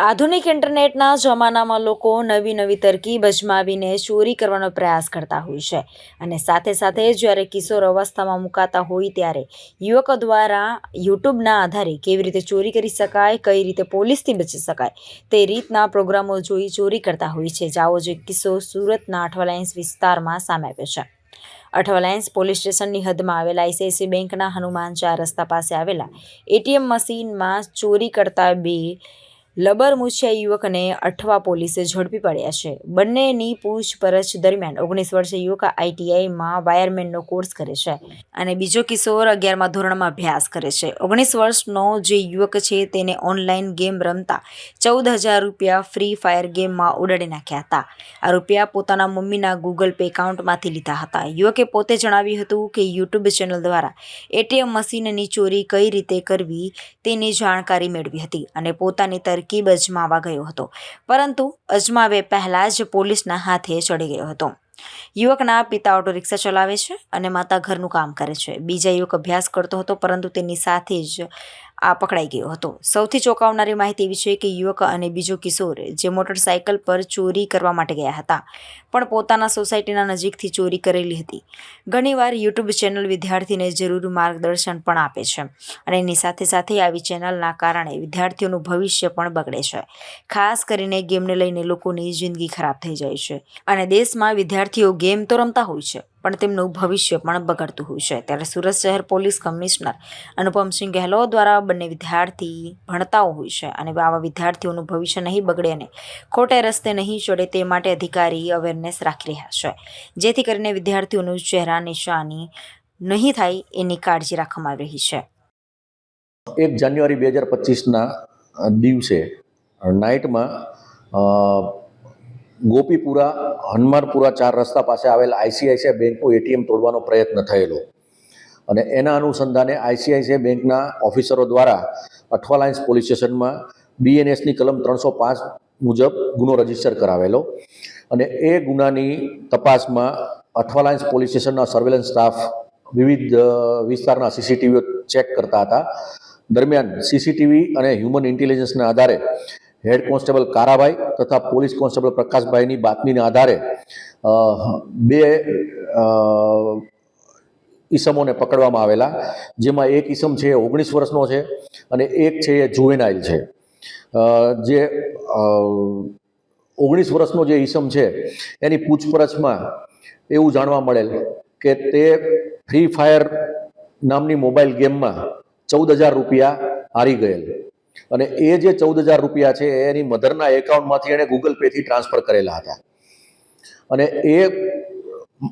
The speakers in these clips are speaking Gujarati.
આધુનિક ઇન્ટરનેટના જમાનામાં લોકો નવી નવી તરકીબ અજમાવીને ચોરી કરવાનો પ્રયાસ કરતા હોય છે. અને સાથે સાથે જ્યારે કિશોર અવસ્થામાં મુકાતા હોય ત્યારે યુવકો દ્વારા યુટ્યુબના આધારે કેવી રીતે ચોરી કરી શકાય, કઈ રીતે પોલીસથી બચી શકાય, તે રીતના પ્રોગ્રામો જોઈ ચોરી કરતા હોય છે. જાઓ જે કિસ્સો સુરતના અઠવાલાઇન્સ વિસ્તારમાં સામે આવ્યો છે. અઠવાલાઇન્સ પોલીસ સ્ટેશનની હદમાં આવેલા આઈસીઆઈસી બેંકના હનુમાન ચાર રસ્તા પાસે આવેલા એટીએમ મશીનમાં ચોરી કરતા બે લબર મૂછિયા યુવકને અઠવા પોલીસે ઝડપી પડ્યા છે. બંનેની પૂછપરછ દરમિયાન ઓગણીસ વર્ષીય યુવક આઈટીઆઈમાં વાયરમેનનો કોર્સ કરે છે અને બીજો કિશોર અગિયારમાં ધોરણમાં અભ્યાસ કરે છે. ઓગણીસ વર્ષનો જે યુવક છે તેને ઓનલાઈન ગેમ રમતા ચૌદ હજાર રૂપિયા ફ્રી ફાયર ગેમમાં ઉડાડી નાખ્યા હતા. આ રૂપિયા પોતાના મમ્મીના ગૂગલ પે એકાઉન્ટમાંથી લીધા હતા. યુવકે પોતે જણાવ્યું હતું કે યુટ્યુબ ચેનલ દ્વારા એટીએમ મશીનની ચોરી કઈ રીતે કરવી તેની જાણકારી મેળવી હતી અને પોતાની તરકીબ અજમાવા ગયો હતો. પરંતુ અજમાવે પહેલાં જ પોલીસના હાથે ચડી ગયો હતો. યુવકના પિતા ઓટો રિક્ષા ચલાવે છે અને માતા ઘરનું કામ કરે છે. બીજા યુવક અભ્યાસ કરતો હતો, પરંતુ તેની સાથે જ આ પકડાઈ ગયો હતો. સૌથી ચોંકાવનારી માહિતી એવી છે કે યુવક અને બીજો કિશોર, જે મોટરસાયકલ પર ચોરી કરવા માટે ગયા હતા, પણ પોતાના સોસાયટીના નજીકથી ચોરી કરેલી હતી. ઘણીવાર યુટ્યુબ ચેનલ વિદ્યાર્થીને જરૂરી માર્ગદર્શન પણ આપે છે અને એની સાથે સાથે આવી ચેનલના કારણે વિદ્યાર્થીઓનું ભવિષ્ય પણ બગડે છે. ખાસ કરીને ગેમને લઈને લોકોની જિંદગી ખરાબ થઈ જાય છે અને દેશમાં વિદ્યાર્થીઓ ગેમ તો રમતા હોય છે, પણ તેમનું ભવિષ્ય પણ બગડતું હોય છે. ત્યારે સુરત શહેર પોલીસ કમિશનર અનુપમસિંહ ગહેલોત દ્વારા બંને વિદ્યાર્થી ભણતાઓ હોય છે અને આવા વિદ્યાર્થીઓનું ભવિષ્ય નહીં બગડે અને ખોટે રસ્તે નહીં ચડે તે માટે અધિકારી અવેરનેસ રાખી રહ્યા છે. જેથી કરીને વિદ્યાર્થીઓનું ચહેરા નિશાની નહીં થાય એની કાળજી રાખવામાં આવી રહી છે. એક જાન્યુઆરી બે હજાર પચીસના દિવસે નાઇટમાં ગોપીપુરા, હનુમાનપુરા ચાર રસ્તા પાસે આવેલ આઈસીઆઈસીઆઈ બેંકનું એટીએમ તોડવાનો પ્રયત્ન થયેલો. અને એના અનુસંધાને આઈસીઆઈસીઆઈ બેંકના ઓફિસરો દ્વારા અઠવાલાઇન્સ પોલીસ સ્ટેશનમાં બીએનએસની કલમ ત્રણસો પાંચ મુજબ ગુનો રજિસ્ટર કરાવેલો. અને એ ગુનાની તપાસમાં અઠવાલાઇન્સ પોલીસ સ્ટેશનના સર્વેલન્સ સ્ટાફ વિવિધ વિસ્તારના સીસીટીવીઓ ચેક કરતા હતા. દરમિયાન સીસીટીવી અને હ્યુમન ઇન્ટેલિજન્સના આધારે હેડ કોન્સ્ટેબલ કારાભાઈ તથા પોલીસ કોન્સ્ટેબલ પ્રકાશભાઈની બાતમીના આધારે બે ઈસમોને પકડવામાં આવેલા, જેમાં એક ઈસમ છે ઓગણીસ વર્ષનો છે અને એક છે એ જુવેનાઇલ છે. જે ઓગણીસ વર્ષનો જે ઈસમ છે, એની પૂછપરછમાં એવું જાણવા મળેલ કે તે ફ્રી ફાયર નામની મોબાઈલ ગેમમાં ચૌદ હજાર રૂપિયા હારી ગયેલ. અને એ જે ચૌદ હજાર રૂપિયા છે, એની મધરના એકાઉન્ટમાંથી એણે ગૂગલ પેથી ટ્રાન્સફર કરેલા હતા. અને એ,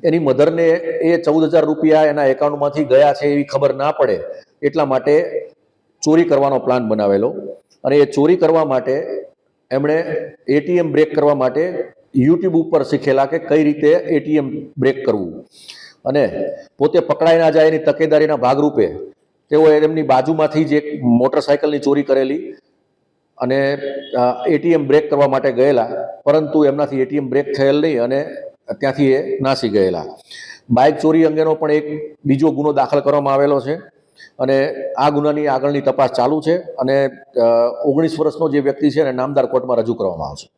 એની મધરને એ ચૌદ હજાર રૂપિયા એના એકાઉન્ટમાંથી ગયા છે એવી ખબર ના પડે, એટલા માટે ચોરી કરવાનો પ્લાન બનાવેલો. અને એ ચોરી કરવા માટે એમણે એટીએમ બ્રેક કરવા માટે યુટ્યુબ ઉપર શીખેલા કે કઈ રીતે એટીએમ બ્રેક કરવું. અને પોતે પકડાઈ ના જાય એની તકેદારીના ભાગરૂપે તેઓએ એમની બાજુમાંથી જ એક મોટરસાયકલની ચોરી કરેલી અને એટીએમ બ્રેક કરવા માટે ગયેલા, પરંતુ એમનાથી એટીએમ બ્રેક થયેલ નહીં અને ત્યાંથી એ નાસી ગયેલા. બાઇક ચોરી અંગેનો પણ એક બીજો ગુનો દાખલ કરવામાં આવેલો છે અને આ ગુનાની આગળની તપાસ ચાલુ છે અને ઓગણીસ વર્ષનો જે વ્યક્તિ છે એને નામદાર કોર્ટમાં રજૂ કરવામાં આવશે.